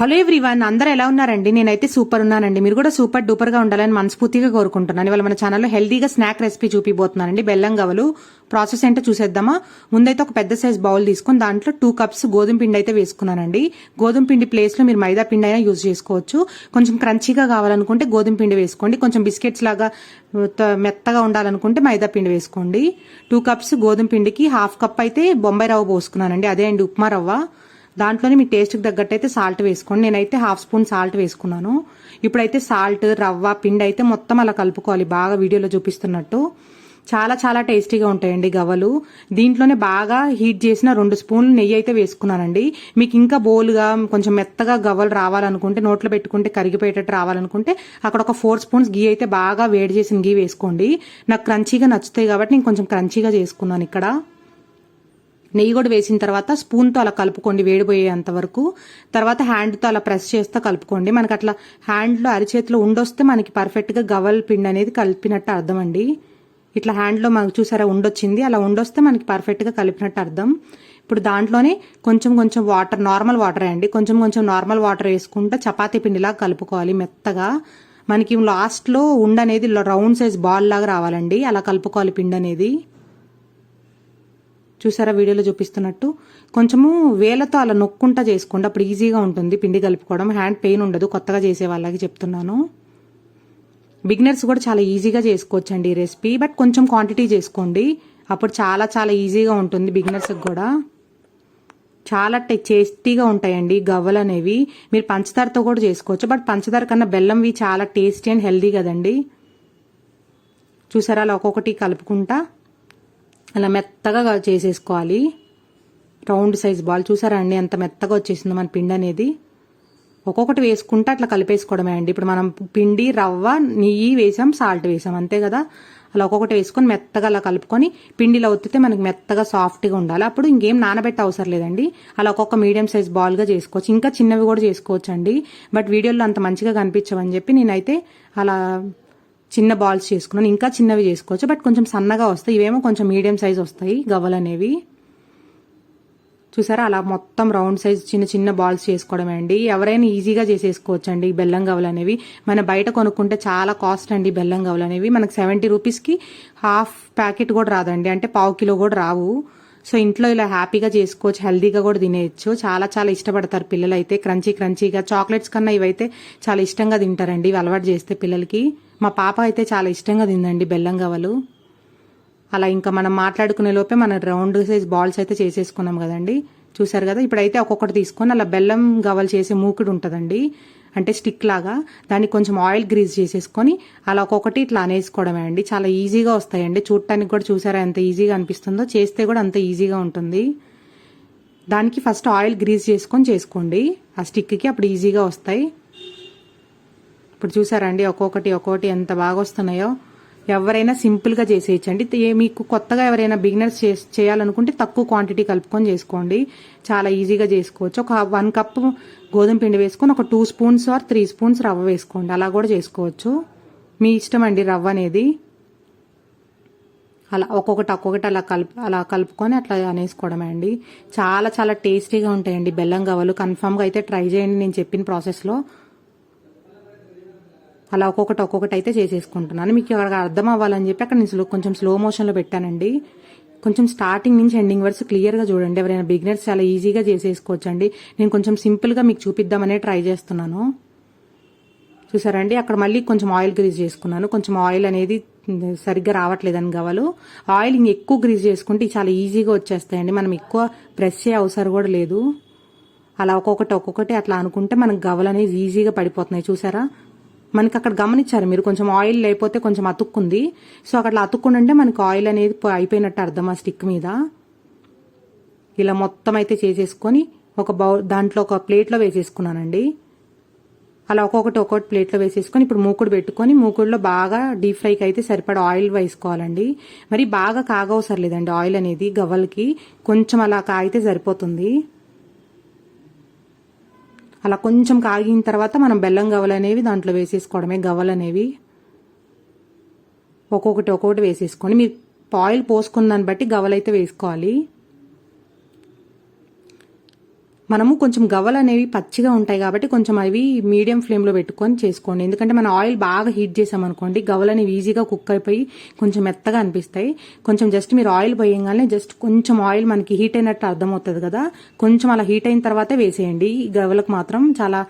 Hello everyone అందరూ ఎలా ఉన్నారండి? నేనైతే సూపర్ ఉన్నానండి. మీరు కూడా సూపర్ డూపర్గా ఉండాలని మనస్ఫూర్తిగా కోరుకుంటున్నాను. ఇవాళ మన ఛానల్లో హెల్దీగా స్నాక్ రెసిపీ చూపిపోతున్నానండి బెల్లం గవలు ప్రాసెస్ ఏంటో చూసేద్దామా? ముందైతే ఒక పెద్ద సైజ్ బౌల్ తీసుకొని దాంట్లో టూ కప్స్ గోధుమ పిండి అయితే వేసుకున్నానండి. గోధుమ పిండి ప్లేస్లో మీరు మైదా పిండి అయినా యూజ్ చేసుకోవచ్చు. కొంచెం క్రంచీగా కావాలనుకుంటే గోధుమ పిండి వేసుకోండి. కొంచెం బిస్కెట్స్ లాగా మెత్తగా ఉండాలనుకుంటే మైదా పిండి వేసుకోండి. టూ కప్స్ గోధుమ పిండికి హాఫ్ కప్ అయితే బొంబాయి రవ్వ పోసుకున్నానండి. అదే అండి ఉప్మా రవ్వ. దాంట్లోనే మీ టేస్ట్కి తగ్గట్టు అయితే సాల్ట్ వేసుకోండి. నేనైతే హాఫ్ స్పూన్ సాల్ట్ వేసుకున్నాను. ఇప్పుడైతే సాల్ట్ రవ్వ పిండి అయితే మొత్తం అలా కలుపుకోవాలి. బాగా వీడియోలో చూపిస్తున్నట్టు. చాలా చాలా టేస్టీగా ఉంటాయండి గవ్వలు. దీంట్లోనే బాగా హీట్ చేసిన రెండు స్పూన్లు నెయ్యి అయితే వేసుకున్నానండి. మీకు ఇంకా బోల్గా కొంచెం మెత్తగా గవ్వలు రావాలనుకుంటే నోట్లో పెట్టుకుంటే కరిగిపోయేటట్టు రావాలనుకుంటే అక్కడ ఒక ఫోర్ స్పూన్స్ గీ అయితే బాగా వేడి చేసిన గీ వేసుకోండి. నాకు క్రంచీగా నచ్చుతాయి కాబట్టి నేను కొంచెం క్రంచీగా చేసుకున్నాను ఇక్కడ. నెయ్యి కూడా వేసిన తర్వాత స్పూన్తో అలా కలుపుకోండి వేడిపోయేంత వరకు. తర్వాత హ్యాండ్తో అలా ప్రెస్ చేస్తే కలుపుకోండి. మనకి అట్లా హ్యాండ్లో అరిచేతిలో ఉండొస్తే మనకి పర్ఫెక్ట్గా గవల్ పిండి అనేది కలిపినట్టు అర్థం అండి. ఇట్లా హ్యాండ్లో మనకు చూసారా ఉండొచ్చింది. అలా ఉండొస్తే మనకి పర్ఫెక్ట్గా కలిపినట్టు అర్థం. ఇప్పుడు దాంట్లోనే కొంచెం కొంచెం వాటర్ నార్మల్ వాటర్ అండి. కొంచెం కొంచెం నార్మల్ వాటర్ వేసుకుంటే చపాతీ పిండిలా కలుపుకోవాలి మెత్తగా. మనకి లాస్ట్లో ఉండనేది రౌండ్ సైజ్ బాల్ లాగా రావాలండి. అలా కలుపుకోవాలి పిండి అనేది. చూసారా వీడియోలో చూపిస్తున్నట్టు? కొంచెము వేలతో అలా నొక్కుంటా చేసుకోండి. అప్పుడు ఈజీగా ఉంటుంది పిండి కలుపుకోవడం. హ్యాండ్ పెయిన్ ఉండదు. కొత్తగా చేసే వాళ్ళకి చెప్తున్నాను. బిగినర్స్ కూడా చాలా ఈజీగా చేసుకోవచ్చండి ఈ రెసిపీ బట్ కొంచెం క్వాంటిటీ చేసుకోండి. అప్పుడు చాలా చాలా ఈజీగా ఉంటుంది బిగినర్స్కి కూడా. చాలా టేస్టీగా ఉంటాయండి గవ్వలు అనేవి. మీరు పంచదారతో కూడా చేసుకోవచ్చు. బట్ పంచదార కన్నా బెల్లంవి చాలా టేస్టీ అండ్ హెల్దీ కదండి. చూసారా అలా ఒక్కొక్కటి కలుపుకుంటా. అలా మెత్తగా చేసేసుకోవాలి. రౌండ్ సైజ్ బాల్ చూసారా అండి? ఎంత మెత్తగా వచ్చేసిందో మన పిండి అనేది. ఒక్కొక్కటి వేసుకుంటే అట్లా కలిపేసుకోవడమే అండి. ఇప్పుడు మనం పిండి రవ్వ నెయ్యి వేసాం సాల్ట్ వేసాం అంతే కదా? అలా ఒక్కొక్కటి వేసుకొని మెత్తగా అలా కలుపుకొని పిండిలో ఒత్తితే మనకి మెత్తగా సాఫ్ట్గా ఉండాలి. అప్పుడు ఇంకేం నానబెట్ట అవసరం లేదండి. అలా ఒక్కొక్క మీడియం సైజ్ బాల్గా చేసుకోవచ్చు. ఇంకా చిన్నవి కూడా చేసుకోవచ్చు అండి బట్ వీడియోలో అంత మంచిగా కనిపించవని చెప్పి నేనైతే అలా చిన్న బాల్స్ చేసుకున్నాను. ఇంకా చిన్నవి చేసుకోవచ్చు. బట్ కొంచెం సన్నగా వస్తాయి. ఇవేమో కొంచెం మీడియం సైజ్ వస్తాయి. గవ్వలు అనేవి. చూసారా? అలా మొత్తం రౌండ్ సైజ్ చిన్న చిన్న బాల్స్ చేసుకోవడమే అండి. ఎవరైనా ఈజీగా చేసేసుకోవచ్చు అండి ఈ బెల్లం గవ్వలు అనేవి. మన బయట కొనుక్కుంటే చాలా కాస్ట్ అండి బెల్లం గవ్వలు అనేవి. మనకు సెవెంటీ రూపీస్కి హాఫ్ ప్యాకెట్ కూడా రాదండి. అంటే పావు కిలో కూడా రావు. సో ఇంట్లో ఇలా హ్యాపీగా చేసుకోవచ్చు హెల్దీగా కూడా తినేయచ్చు. చాలా చాలా ఇష్టపడతారు పిల్లలు అయితే క్రంచీ క్రంచీగా చాక్లెట్స్ కన్నా ఇవైతే చాలా ఇష్టంగా తింటారండి. ఇవి అలవాటు చేస్తే పిల్లలకి. మా పాప అయితే చాలా ఇష్టంగా తిందండి బెల్లం గవ్వలు. అలా ఇంకా మనం మాట్లాడుకునే లోపే మన రౌండ్ సైజ్ బాల్స్ అయితే చేసేసుకున్నాం కదండి. చూసారు కదా? ఇప్పుడైతే ఒక్కొక్కటి తీసుకొని అలా బెల్లం గవ్వలు చేసే మూకుడు ఉంటుందండి. అంటే స్టిక్ లాగా. దాన్ని కొంచెం ఆయిల్ గ్రీజ్ చేసేసుకొని అలా ఒక్కొక్కటి ఇట్లా అనేసుకోవడమే అండి. చాలా ఈజీగా వస్తాయండి. చూడటానికి కూడా చూసారా ఎంత ఈజీగా అనిపిస్తుందో? చేస్తే కూడా అంత ఈజీగా ఉంటుంది. దానికి ఫస్ట్ ఆయిల్ గ్రీజ్ చేసుకొని చేసుకోండి. ఆ స్టిక్కి అప్పుడు ఈజీగా వస్తాయి. ఇప్పుడు చూసారండి ఒక్కొక్కటి ఒక్కొక్కటి ఎంత బాగా వస్తున్నాయో ఎవరైనా సింపుల్గా చేసేయచ్చండి. మీకు కొత్తగా ఎవరైనా బిగినర్స్ చేయాలనుకుంటే తక్కువ క్వాంటిటీ కలుపుకొని చేసుకోండి. చాలా ఈజీగా చేసుకోవచ్చు. ఒక వన్ కప్ గోధుమ పిండి వేసుకొని ఒక two spoons or three spoons రవ్వ వేసుకోండి. అలా కూడా చేసుకోవచ్చు. మీ ఇష్టం అండి రవ్వ అనేది. అలా ఒక్కొక్కటి ఒక్కొక్కటి అలా కలుపు అలా కలుపుకొని అట్లా అనేసుకోవడమే అండి. చాలా చాలా టేస్టీగా ఉంటాయండి బెల్లం గవ్వలు. కన్ఫామ్గా అయితే ట్రై చేయండి నేను చెప్పిన ప్రాసెస్లో. అలా ఒక్కొక్కటి ఒక్కొక్కటి అయితే చేసేసుకుంటున్నాను. మీకు ఎవరికి అర్థం అవ్వాలని చెప్పి అక్కడ నేను స్లో కొంచెం స్లో మోషన్లో పెట్టానండి. కొంచెం స్టార్టింగ్ నుంచి ఎండింగ్ వరకు క్లియర్గా చూడండి. ఎవరైనా బిగినర్స్ చాలా ఈజీగా చేసేసుకోవచ్చండి. నేను కొంచెం సింపుల్గా మీకు చూపిద్దామనే ట్రై చేస్తున్నాను. చూసారండి? అక్కడ మళ్ళీ కొంచెం ఆయిల్ గ్రీజ్ చేసుకున్నాను. కొంచెం ఆయిల్ అనేది సరిగ్గా రావట్లేదని గవలు. ఆయిల్ ఇంక ఎక్కువ గ్రీజ్ చేసుకుంటే చాలా ఈజీగా వచ్చేస్తాయండి. మనం ఎక్కువ ప్రెస్ చేయ అవసరం కూడా లేదు. అలా ఒక్కొక్కటి ఒక్కొక్కటి అట్లా అనుకుంటే మనకు గవలు అనేది ఈజీగా పడిపోతున్నాయి. చూసారా? మనకి అక్కడ గమనించారు మీరు కొంచెం ఆయిల్ లేకపోతే కొంచెం అతుక్కుంది. సో అక్కడ అతుక్కుంటే మనకి ఆయిల్ అనేది అయిపోయినట్టు అర్థం ఆ స్టిక్ మీద. ఇలా మొత్తం అయితే చేసేసుకొని ఒక బౌల్ దాంట్లో ఒక ప్లేట్లో వేసేసుకున్నానండి. అలా ఒక్కొక్కటి ఒక్కొక్కటి ప్లేట్లో వేసేసుకొని ఇప్పుడు మూకుడు పెట్టుకొని మూకుడులో బాగా డీప్ ఫ్రైకి అయితే సరిపడా ఆయిల్ వేసుకోవాలండి. మరి బాగా కాగవసరం లేదండి ఆయిల్ అనేది గవ్వలకి. కొంచెం అలా కాగితే సరిపోతుంది. అలా కొంచెం కాగిన తర్వాత మనం బెల్లం గవ్వలు అనేవి దాంట్లో వేసేసుకోవడమే. గవ్వలు అనేవి ఒక్కొక్కటి ఒక్కొక్కటి వేసేసుకోండి మీరు ఆయిల్ పోసుకున్న దాన్ని బట్టి గవలైతే వేసుకోవాలి. మనము కొంచెం గవ్వలు అనేవి పచ్చిగా ఉంటాయి కాబట్టి కొంచెం అవి మీడియం ఫ్లేమ్లో పెట్టుకొని చేసుకోండి. ఎందుకంటే మనం ఆయిల్ బాగా హీట్ చేసామనుకోండి గవ్వలు అనేవి ఈజీగా కుక్ అయిపోయి కొంచెం మెత్తగా అనిపిస్తాయి. కొంచెం జస్ట్ మీరు ఆయిల్ పోయంగానే జస్ట్ కొంచెం ఆయిల్ మనకి హీట్ అయినట్టు అర్థమవుతుంది కదా. కొంచెం అలా హీట్ అయిన తర్వాతే వేసేయండి. ఈ గవ్వలకు మాత్రం చాలా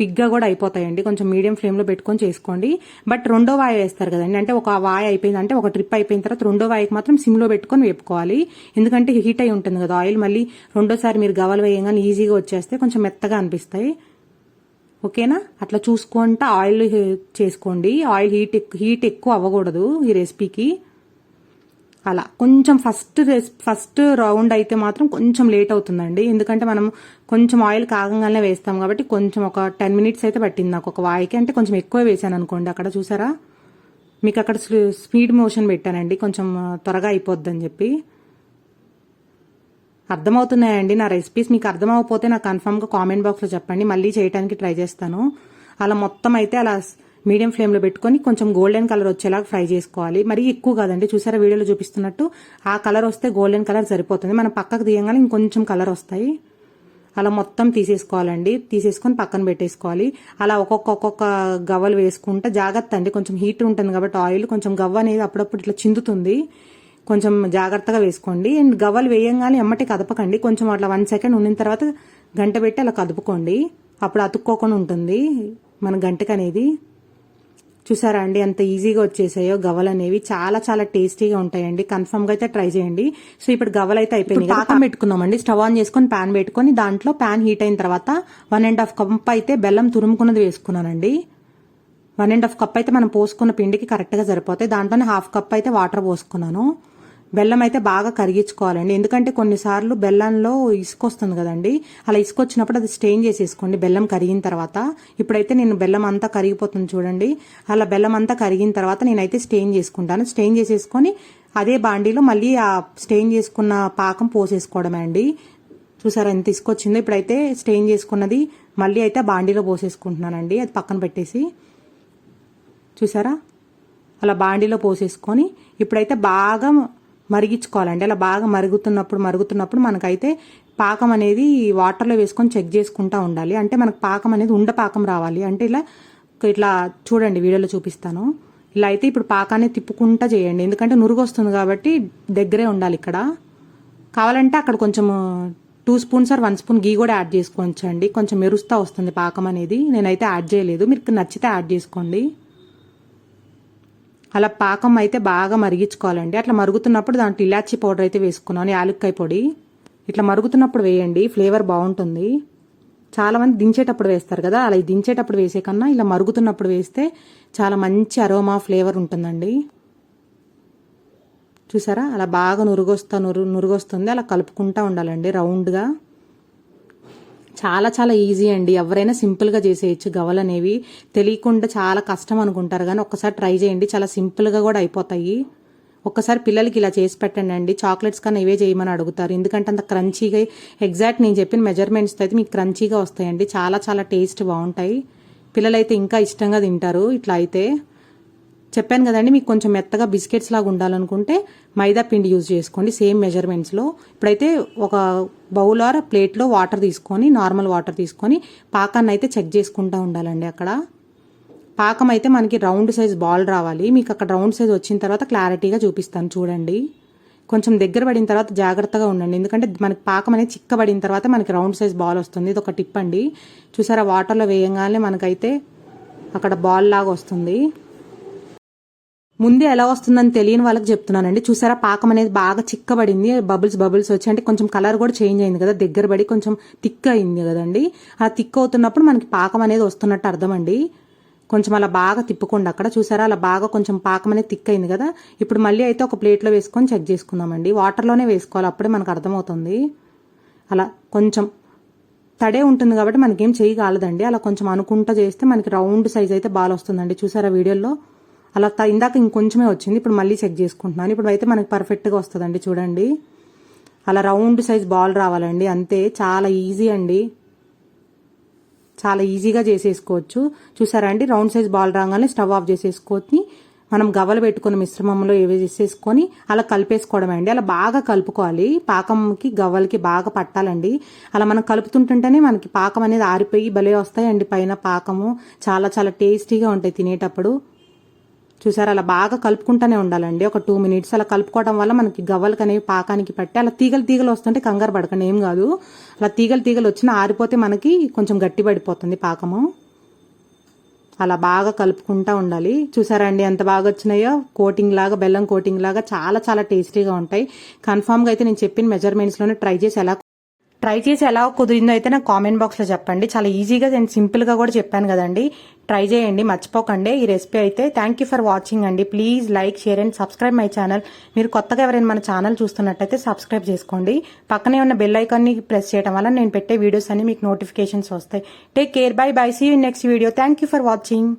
క్విక్గా కూడా అయిపోతాయండి. కొంచెం మీడియం ఫ్లేమ్లో పెట్టుకొని చేసుకోండి. బట్ రెండో వాయి వేస్తారు కదండి. అంటే ఒక వాయి అయిపోయింది అంటే ఒక ట్రిప్ అయిపోయిన తర్వాత రెండో వాయికి మాత్రం సిమ్లో పెట్టుకొని వేపుకోవాలి. ఎందుకంటే హీట్ అయి ఉంటుంది కదా ఆయిల్ మళ్ళీ రెండోసారి మీరు గవలు వేయంగానే ఈజీగా వచ్చేస్తే కొంచెం మెత్తగా అనిపిస్తాయి. ఓకేనా? అట్లా చూసుకుంటా ఆయిల్ చేసుకోండి. ఆయిల్ హీట్ హీట్ ఎక్కువ అవ్వకూడదు ఈ రెసిపీకి. అలా. కొంచెం ఫస్ట్ ఫస్ట్ రౌండ్ అయితే మాత్రం కొంచెం లేట్ అవుతుందండి. ఎందుకంటే మనం కొంచెం ఆయిల్ కాగంగానే వేస్తాం కాబట్టి కొంచెం ఒక టెన్ మినిట్స్ అయితే పట్టింది నాకు ఒక వాయికి. అంటే కొంచెం ఎక్కువ వేసాను అనుకోండి. అక్కడ చూసారా? మీకు అక్కడ స్పీడ్ మోషన్ పెట్టానండి. కొంచెం త్వరగా అయిపోద్దని చెప్పి. అర్థమవుతున్నాయండి నా రెసిపీస్ మీకు అర్థమవకపోతే నాకు కన్ఫామ్గా కామెంట్ బాక్స్లో చెప్పండి. మళ్ళీ చేయడానికి ట్రై చేస్తాను. అలా మొత్తం అయితే అలా మీడియం ఫ్లేమ్లో పెట్టుకొని కొంచెం గోల్డెన్ కలర్ వచ్చేలాగా ఫ్రై చేసుకోవాలి. మరి ఎక్కువ కాదండి చూసారా వీడియోలో చూపిస్తున్నట్టు ఆ కలర్ వస్తే గోల్డెన్ కలర్ సరిపోతుంది. మనం పక్కకు తీయగానే ఇంకొంచెం కలర్ వస్తాయి. అలా మొత్తం తీసేసుకోవాలండి. తీసేసుకొని పక్కన పెట్టేసుకోవాలి. అలా ఒక్కొక్క ఒక్కొక్క గవ్వలు వేసుకుంటే జాగ్రత్త అండి. కొంచెం హీట్ ఉంటుంది కాబట్టి ఆయిల్ కొంచెం గవ్వ అనేది అప్పుడప్పుడు ఇట్లా చిందుతుంది. కొంచెం జాగ్రత్తగా వేసుకోండి. అండ్ గవ్వలు వేయంగానే ఎమ్మటి కదపకండి. కొంచెం అట్లా వన్ సెకండ్ ఉండిన తర్వాత గంట పెట్టి అలా కదుపుకోండి. అప్పుడు అతుక్కోకుండా ఉంటుంది మన గంటకు అనేది చూసారా అండి ఎంత ఈజీగా వచ్చేసాయో? గవ్వలు అనేవి చాలా చాలా టేస్టీగా ఉంటాయండి. కన్ఫర్మ్గా అయితే ట్రై చేయండి. సో ఇప్పుడు గవ్వలు అయితే అయిపోయింది పాకం పెట్టుకుందామండి. స్టవ్ ఆన్ చేసుకొని ప్యాన్ పెట్టుకొని దాంట్లో ప్యాన్ హీట్ అయిన తర్వాత వన్ అండ్ హాఫ్ కప్ అయితే బెల్లం తురుముకున్నది వేసుకున్నానండి. వన్ అండ్ హాఫ్ కప్ అయితే మనం పోసుకున్న పిండికి కరెక్ట్గా సరిపోతాయి. దాంట్లోనే హాఫ్ కప్ అయితే వాటర్ పోసుకున్నాను. బెల్లం అయితే బాగా కరిగించుకోవాలండి. ఎందుకంటే కొన్నిసార్లు బెల్లంలో ఇసుక వస్తుంది కదండి. అలా ఇసుక వచ్చినప్పుడు అది స్టెయిన్ చేసేసుకోండి. బెల్లం కరిగిన తర్వాత. ఇప్పుడైతే నేను బెల్లం అంతా కరిగిపోతుంది చూడండి. అలా బెల్లం అంతా కరిగిన తర్వాత నేనైతే స్టెయిన్ చేసుకుంటాను. స్టెయిన్ చేసేసుకొని అదే బాండీలో మళ్ళీ ఆ స్టెయిన్ చేసుకున్న పాకం పోసేసుకోవడమే అండి. చూసారా ఎంత తీసుకొచ్చిందో ఇప్పుడైతే స్టెయిన్ చేసుకున్నది మళ్ళీ అయితే బాండీలో పోసేసుకుంటున్నానండి. అది పక్కన పెట్టేసి. చూసారా? అలా బాండీలో పోసేసుకొని ఇప్పుడైతే బాగా మరిగించుకోవాలండి. అలా బాగా మరుగుతున్నప్పుడు మరుగుతున్నప్పుడు మనకైతే పాకం అనేది వాటర్లో వేసుకొని చెక్ చేసుకుంటా ఉండాలి. అంటే మనకు పాకం అనేది ఉండ పాకం రావాలి. అంటే ఇలా ఇట్లా చూడండి వీడియోలో చూపిస్తాను. ఇలా అయితే ఇప్పుడు పాకాన్ని తిప్పుకుంటా చేయండి. ఎందుకంటే నురుగు వస్తుంది కాబట్టి దగ్గరే ఉండాలి ఇక్కడ. కావాలంటే అక్కడ కొంచెం two spoons or one spoon ghee కూడా యాడ్ చేసుకోవచ్చండి. కొంచెం మెరుస్తూ వస్తుంది పాకం అనేది. నేనైతే యాడ్ చేయలేదు. మీకు నచ్చితే యాడ్ చేసుకోండి. అలా పాకం అయితే బాగా మరిగించుకోవాలండి. అట్లా మరుగుతున్నప్పుడు దాంట్లో ఇలాచీ పౌడర్ అయితే వేసుకున్నాను యాలక్కాయ పొడి. ఇట్లా మరుగుతున్నప్పుడు వేయండి ఫ్లేవర్ బాగుంటుంది. చాలామంది దించేటప్పుడు వేస్తారు కదా అలా దించేటప్పుడు వేసే కన్నా ఇలా మరుగుతున్నప్పుడు వేస్తే చాలా మంచి అరోమా ఫ్లేవర్ ఉంటుందండి. చూసారా? అలా బాగా నురుగొస్తా నురు నురుగొస్తుంది అలా కలుపుకుంటూ ఉండాలండి రౌండ్గా. చాలా చాలా ఈజీ అండి. ఎవరైనా సింపుల్గా చేసేయచ్చు. గవలు అనేవి తెలియకుండా చాలా కష్టం అనుకుంటారు. కానీ ఒక్కసారి ట్రై చేయండి. చాలా సింపుల్గా కూడా అయిపోతాయి. ఒక్కసారి పిల్లలకి ఇలా చేసి పెట్టండి అండి. చాక్లెట్స్ కన్నా ఇవే చేయమని అడుగుతారు. ఎందుకంటే అంత క్రంచీగా ఎగ్జాక్ట్ నేను చెప్పిన మెజర్మెంట్స్తో అయితే మీకు క్రంచీగా వస్తాయండి. చాలా చాలా టేస్ట్ బాగుంటాయి. పిల్లలైతే ఇంకా ఇష్టంగా తింటారు. ఇట్లా అయితే. చెప్పాను కదండి మీకు కొంచెం మెత్తగా బిస్కెట్స్ లాగా ఉండాలనుకుంటే మైదా పిండి యూజ్ చేసుకోండి సేమ్ మెజర్మెంట్స్లో ఇప్పుడైతే ఒక బౌల్ ఆర్ ప్లేట్లో వాటర్ తీసుకొని నార్మల్ వాటర్ తీసుకొని పాకాన్ని అయితే చెక్ చేసుకుంటూ ఉండాలండి అక్కడ. పాకం అయితే మనకి రౌండ్ సైజ్ బాల్ రావాలి. మీకు అక్కడ రౌండ్ సైజ్ వచ్చిన తర్వాత క్లారిటీగా చూపిస్తాను చూడండి. కొంచెం దగ్గర పడిన తర్వాత జాగ్రత్తగా ఉండండి. ఎందుకంటే మనకి పాకం అనేది చిక్కబడిన తర్వాత మనకి రౌండ్ సైజ్ బాల్ వస్తుంది. ఇది ఒక టిప్ అండి. చూసారా వాటర్లో వేయంగానే మనకైతే అక్కడ బాల్ లాగా వస్తుంది. ముందే ఎలా వస్తుందని తెలియని వాళ్ళకి చెప్తున్నానండి. చూసారా పాకం అనేది బాగా చిక్కబడింది. బబుల్స్ బబుల్స్ వచ్చి అంటే కొంచెం కలర్ కూడా చేంజ్ అయింది కదా. దగ్గర పడి కొంచెం థిక్ అయింది కదండి. అలా థిక్ అవుతున్నప్పుడు మనకి పాకం అనేది వస్తున్నట్టు అర్థం అండి కొంచెం అలా బాగా తిప్పుకోండి అక్కడ. చూసారా అలా బాగా కొంచెం పాకం అనేది థిక్ అయింది కదా. ఇప్పుడు మళ్ళీ అయితే ఒక ప్లేట్లో వేసుకొని చెక్ చేసుకుందామండి. వాటర్లోనే వేసుకోవాలి అప్పుడే మనకు అర్థమవుతుంది. అలా కొంచెం తడే ఉంటుంది కాబట్టి మనకేం చేయగలదండి అలా కొంచెం అనుకుంటా చేస్తే మనకి రౌండ్ సైజ్ అయితే బాగా వస్తుందండి. చూసారా వీడియోలో? అలా ఇందాక ఇంకొంచమే వచ్చింది ఇప్పుడు మళ్ళీ చెక్ చేసుకుంటున్నాను. ఇప్పుడు అయితే మనకి పర్ఫెక్ట్గా వస్తుందండి చూడండి. అలా రౌండ్ సైజ్ బాల్ రావాలండి అంతే. చాలా ఈజీ అండి. చాలా ఈజీగా చేసేసుకోవచ్చు. చూసారా అండి? రౌండ్ సైజ్ బాల్ రాగానే స్టవ్ ఆఫ్ చేసేసుకొని మనం గవలు పెట్టుకున్న మిశ్రమంలో ఏవి చేసేసుకొని అలా కలిపేసుకోవడం అండి. అలా బాగా కలుపుకోవాలి. పాకంకి గవ్వలకి బాగా పట్టాలండి. అలా మనం కలుపుతుంటుంటేనే మనకి పాకం అనేది ఆరిపోయి భలే వస్తాయండి పైన పాకము. చాలా చాలా టేస్టీగా ఉంటాయి తినేటప్పుడు. చూసారు? అలా బాగా కలుపుకుంటూనే ఉండాలండి. ఒక టూ మినిట్స్ అలా కలుపుకోవడం వల్ల మనకి గవ్వలకి అనేవి పాకానికి పట్టి అలా తీగలు తీగలు వస్తుంటే కంగారు పడకండి. ఏం కాదు. అలా తీగలు తీగలు వచ్చినా ఆరిపోతే మనకి కొంచెం గట్టి పడిపోతుంది పాకము. అలా బాగా కలుపుకుంటూ ఉండాలి. చూసారండి ఎంత బాగా వచ్చినాయో? కోటింగ్ లాగా బెల్లం కోటింగ్ లాగా చాలా చాలా టేస్టీగా ఉంటాయి. కన్ఫామ్గా అయితే నేను చెప్పిన మెజర్మెంట్స్లోనే ట్రై చేసి ఎలా ట్రై చేసి ఎలా కుదిరిందో అయితే నాకు కామెంట్ బాక్స్లో చెప్పండి. చాలా ఈజీగా నేను సింపుల్గా కూడా చెప్పాను కదండి. ట్రై చేయండి మర్చిపోకండి. ఈ రెసిపీ అయితే థ్యాంక్ యూ ఫర్ వాచింగ్ అండి. Please like share and subscribe my channel మీరు కొత్తగా ఎవరైనా మన ఛానల్ చూస్తున్నట్టయితే సబ్స్క్రైబ్ చేసుకోండి. పక్కనే ఉన్న బెల్ ఐకాన్ని ప్రెస్ చేయడం వల్ల నేను పెట్టే వీడియోస్ అన్ని మీకు నోటిఫికేషన్స్ వస్తాయి. Take care bye bye see you next video thank you for watching